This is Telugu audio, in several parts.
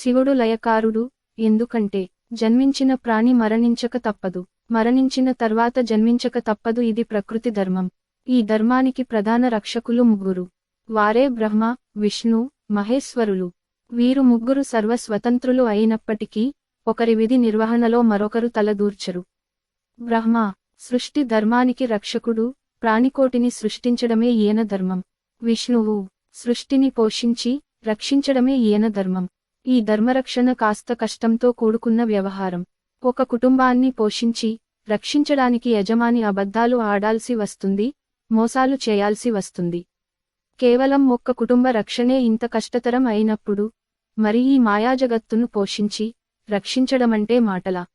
శివుడు లయకారుడు ఎందుకంటే జన్మించిన ప్రాణి మరణించక తప్పదు. మరణించిన తర్వాత జన్మించక తప్పదు ఇది ప్రకృతి ధర్మం. ఈ ధర్మానికి ప్రధాన రక్షకులు ముగ్గురు. వారే బ్రహ్మ విష్ణు మహేశ్వరులు. వీరు ముగ్గురు సర్వస్వతంత్రులు అయినప్పటికీ ఒకరి విధి నిర్వహణలో మరొకరు తలదూర్చరు. బ్రహ్మ సృష్టి ధర్మానికి రక్షకుడు ప్రాణికోటిని సృష్టించడమే ఈయన ధర్మం. విష్ణువు సృష్టిని పోషించి రక్షించడమే ఈయన ధర్మం. ఈ ధర్మరక్షణ కాస్త కష్టంతో కూడుకున్న వ్యవహారం. ఒక కుటుంబాన్ని పోషించి రక్షించడానికి యజమాని అబద్ధాలు ఆడాల్సి వస్తుంది మోసాలు చేయాల్సి వస్తుంది. కేవలం ఒక్క కుటుంబ రక్షణే ఇంత కష్టతరం అయినప్పుడు మరి ఈ మాయాజగత్తును పోషించి రక్షించడమంటే మాటలా.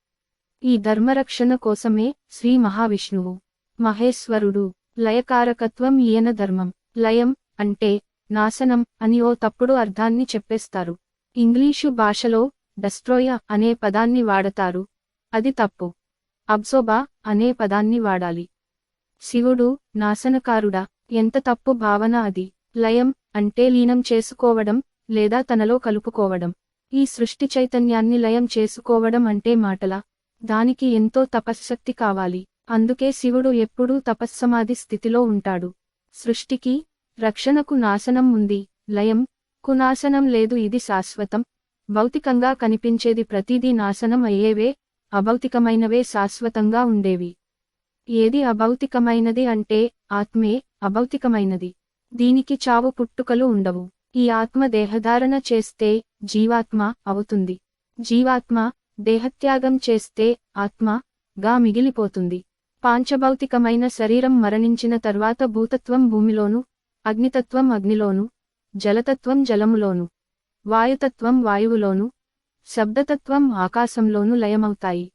ఈ ధర్మరక్షణ కోసమే శ్రీ మహావిష్ణువు. మహేశ్వరుడు. లయకారకత్వం ఈయన ధర్మం. లయం అంటే నాశనం అని ఓ తప్పుడు అర్థాన్ని చెప్పేస్తారు. ఇంగ్లీషు భాషలో డస్ట్రోయ అనే పదాన్ని వాడతారు. అది తప్పు. అబ్సోబా అనే పదాన్ని వాడాలి. శివుడు నాశనకారుడా ఎంత తప్పు భావన అది. లయం అంటే లీనం చేసుకోవడం లేదా తనలో కలుపుకోవడం. ఈ సృష్టి చైతన్యాన్ని లయం చేసుకోవడం అంటే మాటలా. దానికి ఎంతో తపశ్శక్తి కావాలి. అందుకే శివుడు ఎప్పుడూ తపస్సమాధి స్థితిలో ఉంటాడు. సృష్టికి రక్షణకు నాశనం ఉంది. లయం కు నాశనం లేదు ఇది శాశ్వతం. భౌతికంగా కనిపించేది ప్రతిదీ నాశనం అయ్యేవే అభౌతికమైనవే శాశ్వతంగా ఉండేవి. ఏది అభౌతికమైనది అంటే ఆత్మే అభౌతికమైనది. దీనికి చావు పుట్టుకలు ఉండవు. ఈ ఆత్మ దేహధారణ చేస్తే జీవాత్మ అవుతుంది. జీవాత్మ దేహత్యాగం చేస్తే ఆత్మ గా మిగిలిపోతుంది. పాంచభౌతికమైన శరీరం మరణించిన తర్వాత భూతత్వం భూమిలోను అగ్నితత్వం అగ్నిలోను జలతత్వం జలములోను వాయుతత్వం వాయువులోను శబ్దతత్వం ఆకాశంలోను లయమవుతాయి.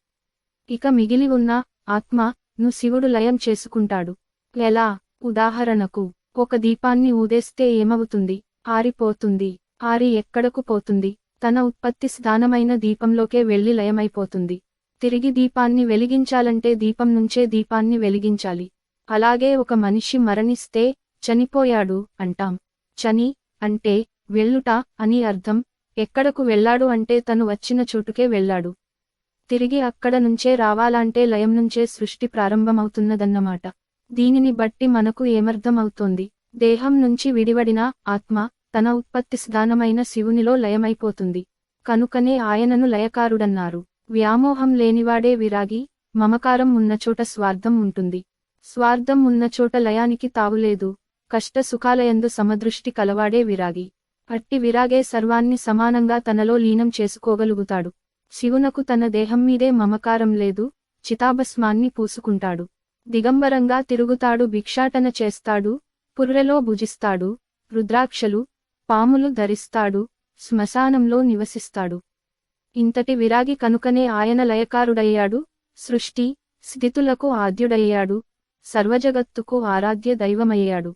ఇక మిగిలి ఉన్న ఆత్మ ను శివుడు లయం చేసుకుంటాడు. ఎలా? ఉదాహరణకు ఒక దీపాన్ని ఊదేస్తే ఏమవుతుంది? ఆరిపోతుంది. ఆరి ఎక్కడకు పోతుంది? తన ఉత్పత్తి స్థానమైన దీపంలోకే వెళ్ళి లయమైపోతుంది. తిరిగి దీపాన్ని వెలిగించాలంటే దీపం నుంచే దీపాన్ని వెలిగించాలి. అలాగే ఒక మనిషి మరణిస్తే చనిపోయాడు అంటాం. చని అంటే వెళ్ళుట అని అర్థం. ఎక్కడకు వెళ్ళాడు అంటే తను వచ్చిన చోటుకే వెళ్ళాడు. తిరిగి అక్కడ నుంచే రావాలంటే లయం నుంచే సృష్టి ప్రారంభమవుతున్నదన్నమాట. దీనిని బట్టి మనకు ఏమర్థం అవుతోంది దేహం నుంచి విడివడిన ఆత్మ తన ఉత్పత్తి స్థానమైన శివునిలో లయమైపోతుంది. కనుకనే ఆయనను లయకారుడన్నారు. వ్యామోహం లేనివాడే విరాగి మమకారం ఉన్నచోట స్వార్థం ఉంటుంది. స్వార్థం ఉన్నచోట లయానికి తావులేదు. కష్ట సుఖాలయందు సమదృష్టి కలవాడే విరాగి. అట్టి విరాగే సర్వాన్ని సమానంగా తనలో లీనం చేసుకోగలుగుతాడు. శివునకు తన దేహం మీదే మమకారం లేదు చితాభస్మాన్ని పూసుకుంటాడు. దిగంబరంగా తిరుగుతాడు భిక్షాటన చేస్తాడు పుర్రెలో భుజిస్తాడు రుద్రాక్షలు పాములు ధరిస్తాడు శ్మశానంలో నివసిస్తాడు. ఇంతటి విరాగి కనుకనే ఆయన లయకారుడయ్యాడు సృష్టి స్థితులకు ఆద్యుడయ్యాడు సర్వజగత్తుకు ఆరాధ్య దైవమయ్యాడు.